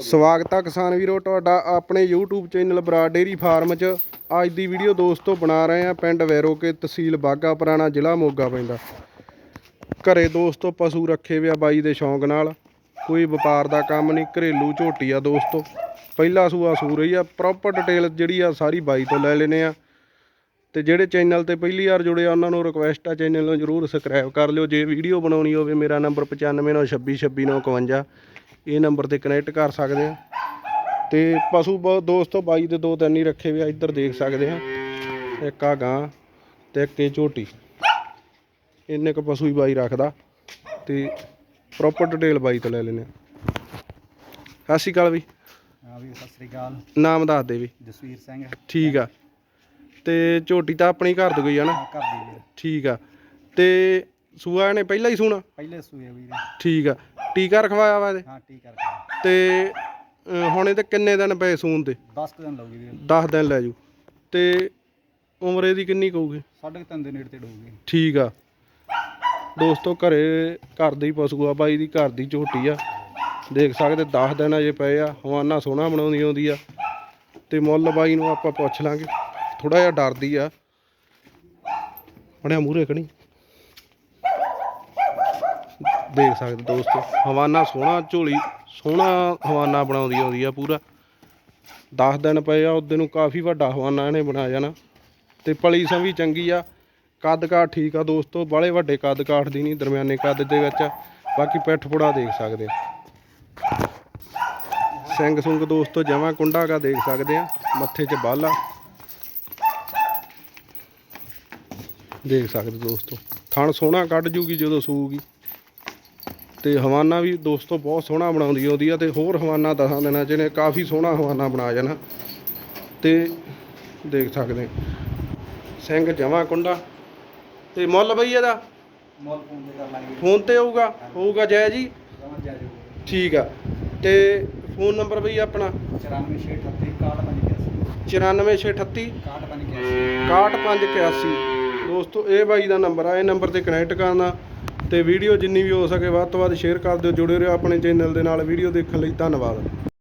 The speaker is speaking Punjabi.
ਸਵਾਗਤ ਆ ਕਿਸਾਨ ਵੀਰੋ, ਤੁਹਾਡਾ ਆਪਣੇ YouTube ਚੈਨਲ ਬਰਾ ਡੇਰੀ ਫਾਰਮ 'ਚ। ਅੱਜ ਦੀ ਵੀਡੀਓ ਦੋਸਤੋ ਬਣਾ ਰਹੇ ਆ ਪਿੰਡ ਵੈਰੋਕੇ ਤਹਿਸੀਲ ਬਾਗਾ ਪੁਰਾਣਾ ਜ਼ਿਲ੍ਹਾ ਮੋਗਾ ਪੈਂਦਾ। ਘਰੇ ਦੋਸਤੋ ਪਸ਼ੂ ਰੱਖੇ ਵਿਆ ਬਾਈ ਦੇ ਸ਼ੌਂਕ ਨਾਲ। ਕੋਈ ਵਪਾਰ ਦਾ ਕੰਮ ਨਹੀਂ, ਘਰੇਲੂ ਝੋਟੀ ਆ ਦੋਸਤੋ। ਪਹਿਲਾ ਸੂਆ ਸੂ ਰਹੀ ਆ ਪ੍ਰੋਪਰ ਡਿਟੇਲ ਜਿਹੜੀ ਆ ਸਾਰੀ ਬਾਈ ਤੋਂ ਲੈ ਲੈਨੇ ਆ। ਤੇ ਜਿਹੜੇ ਚੈਨਲ ਤੇ ਪਹਿਲੀ ਵਾਰ ਜੁੜੇ ਆ, ਉਹਨਾਂ ਨੂੰ ਰਿਕੁਐਸਟ ਆ ਚੈਨਲ ਨੂੰ ਜਰੂਰ ਸਬਸਕ੍ਰਾਈਬ ਕਰ ਲਿਓ। ਜੇ ਵੀਡੀਓ ਬਣਾਉਣੀ ਹੋਵੇ, ਮੇਰਾ ਨੰਬਰ 9596266951 ਇਹ ਨੰਬਰ ਤੇ ਕਨੈਕਟ ਕਰ ਸਕਦੇ ਆ। ਤੇ ਪਸ਼ੂ ਬਹੁਤ ਦੋਸਤੋ ਬਾਈ ਦੇ ਦੋ ਤਿੰਨ ਹੀ ਰੱਖੇ ਹੋਏ ਆ ਇੱਧਰ ਦੇਖ ਸਕਦੇ ਆ। ਇੱਕ ਆ ਗਾਂ ਤੇ ਇੱਕ ਇਹ ਝੋਟੀ। ਇੰਨੇ ਕ ਪਸ਼ੂ ਹੀ ਬਾਈ ਰੱਖਦਾ। ਤੇ ਪ੍ਰੋਪਰ ਡਿਟੇਲ ਬਾਈ ਤੋਂ ਲੈ ਲੈਨੇ ਆ। ਸਤਿ ਸ਼੍ਰੀ ਅਕਾਲ ਬਈ। ਹਾਂ ਵੀ ਸਤਿ ਸ੍ਰੀ ਅਕਾਲ। ਨਾਮ ਦੱਸ ਦੇ ਵੀ ਜਸਵੀਰ ਸਿੰਘ। ਠੀਕ ਆ। ਤੇ ਝੋਟੀ ਤਾਂ ਆਪਣੀ ਘਰ ਤੋਂ ਗਈ ਆ ਨਾ? ਘਰ ਦੀ ਠੀਕ ਆ। ਤੇ ਸੂਆ ਨੇ ਪਹਿਲਾਂ ਹੀ ਸੂਣਾ? ਪਹਿਲੇ ਸੂਏ ਵੀਰ। ਠੀਕ ਆ। ਟੀਕਾ ਰਖਵਾਇਆ ਵਾ ਇਹਦੇ? ਹਾਂ ਟੀ ਕਰਕੇ ਤੇ ਹੁਣ ਇਹਦੇ ਕਿੰਨੇ ਦਿਨ ਪਏ ਸੂਣ ਦੇ? 10 ਕੁ ਦਿਨ ਲਾਉਗੀ ਵੀਰ। 10 ਦਿਨ ਲੈ ਜੂ ਤੇ ਉਮਰ ਇਹਦੀ ਕਿੰਨੀ ਕਹੂਗੀ ਸਾਢੇ ਕੁ ਤਿੰਨ ਦੇ ਨੇੜੇ ਤੇ ਡੋਊਗੀ ਠੀਕ ਆ। ਦੋਸਤੋ ਘਰੇ ਘਰ ਦੀ ਪਸ਼ੂ ਆ ਬਾਈ ਦੀ ਘਰ ਦੀ ਝੋਟੀ ਆ। ਦੇਖ ਸਕਦੇ 10 ਦਿਨ ਅਜੇ ਪਏ ਆ। ਹਵਾਨਾ ਸੋਹਣਾ ਬਣਾਉਂਦੀ ਆਉਂਦੀ ਆ। ਤੇ ਮੁੱਲ ਬਾਈ ਨੂੰ ਆਪਾਂ ਪੁੱਛ ਲਾਂਗੇ। ਥੋੜਾ ਜਿਹਾ ਡਰਦੀ ਆ। ਬੜਿਆ ਮੂਰੇ ਕਣੀ ਦੇਖ ਸਕਦੇ ਦੋਸਤੋ, ਹਵਾਨਾ ਸੋਹਣਾ ਝੋਲੀ, ਸੋਹਣਾ ਹਵਾਨਾ ਬਣਾਉਂਦੀ ਆਉਂਦੀ ਆ ਪੂਰਾ। 10 ਦਿਨ ਪਏ ਆ, ਉਹਦੇ ਨੂੰ ਕਾਫੀ ਵੱਡਾ ਹਵਾਨਾ ਇਹਨੇ ਬਣਾ ਜਾਣਾ। ਤੇ ਪਲੀ ਸੰ ਵੀ ਚੰਗੀ ਆ। ਕੱਦ ਕਾਠ ਠੀਕ ਆ ਦੋਸਤੋ ਬਾਲੇ ਵੱਡੇ ਕੱਦ ਕਾਠ ਦੀ ਨਹੀਂ, ਦਰਮਿਆਨੇ ਕੱਦ ਦੇ ਵਿੱਚ ਬਾਕੀ ਪਿੱਠ ਪੁੜਾ ਦੇਖ ਸਕਦੇ ਆ। ਸਿੰਘ ਸੁੰਗ ਦੋਸਤੋ, ਜਮਾ ਕੁੰਡਾ ਕਾ ਦੇਖ ਸਕਦੇ ਆ, ਮੱਥੇ 'ਚ ਬਾਲਾ ਦੇਖ ਸਕਦੇ ਦੋਸਤੋ, ਥਣ ਸੋਹਣਾ ਕੱਢ ਜੂਗੀ ਜਦੋਂ ਸੂਗੀ ਤੇ ਹਵਾਨਾ ਵੀ ਦੋਸਤੋ ਬਹੁਤ ਸੋਹਣਾ ਬਣਾਉਂਦੀ ਆਉਂਦੀ ਆ ਤੇ ਹੋਰ ਹਵਾਨਾ ਦਸਾਂ ਦਿਨਾਂ ਚ ਇਹਨੇ ਕਾਫੀ ਸੋਹਣਾ ਹਵਾਨਾ ਬਣਾ ਜਾਣਾ। ਤੇ ਦੇਖ ਸਕਦੇ। ਸਿੰਘ ਜਮਾ ਕੁੰਡਾ। ਤੇ ਮੁੱਲ ਬਈ ਇਹਦਾ? ਮੁੱਲ ਫੋਨ ਦੇ ਕਰ ਲਾਂਗੇ। ਫੋਨ ਤੇ ਹੋਊਗਾ? ਹੋਊਗਾ ਜੈ ਜੀ? ਠੀਕ ਆ। ਤੇ ਫੋਨ ਨੰਬਰ ਬਈ ਆਪਣਾ? 94638 6185 94638 6185 6181 ਦੋਸਤੋ ਇਹ ਬਾਈ ਦਾ ਨੰਬਰ ਆ। ਇਹ ਨੰਬਰ ਤੇ ਕਨੈਕਟ ਕਰਨਾ। ਤੇ ਵੀਡੀਓ ਜਿੰਨੀ ਵੀ ਹੋ ਸਕੇ ਵੱਧ ਤੋਂ ਵੱਧ ਸ਼ੇਅਰ ਕਰ ਦਿਓ। ਜੁੜੇ ਰਹੋ ਆਪਣੇ ਚੈਨਲ ਦੇ ਨਾਲ। ਵੀਡੀਓ ਦੇਖਣ ਲਈ ਧੰਨਵਾਦ।